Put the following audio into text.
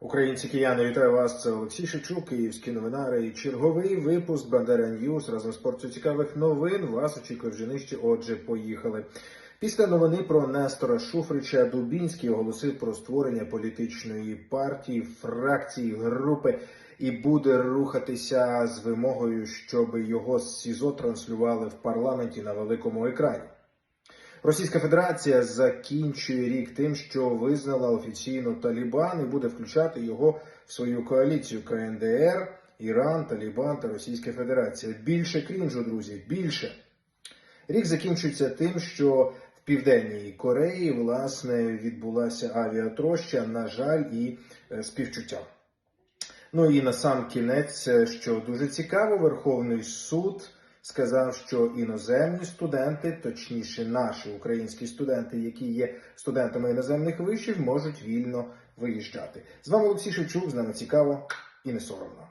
Українці кияни, вітаю вас. Це Олексій Шевчук, Київські новинари і черговий випуск Бандера Ньюс разом з порцію цікавих новин. Вас очікує вже нижче. Отже, поїхали. Після новини про Нестора Шуфрича Дубінський оголосив про створення політичної партії, фракції, групи і буде рухатися з вимогою, щоб його з СІЗО транслювали в парламенті на великому екрані. Російська Федерація закінчує рік тим, що визнала офіційно Талібан і буде включати його в свою коаліцію КНДР, Іран, Талібан та Російська Федерація. Більше крінжу, друзі, більше. Рік закінчується тим, що в Південній Кореї власне відбулася авіатроща, на жаль, і е, співчуття. Ну і на сам кінець, е, що дуже цікаво, Верховний суд сказав, що іноземні студенти, точніше, наші українські студенти, які є студентами іноземних вишів, можуть вільно виїжджати. З вами Олексій Шевчук, з нами цікаво і не соромно.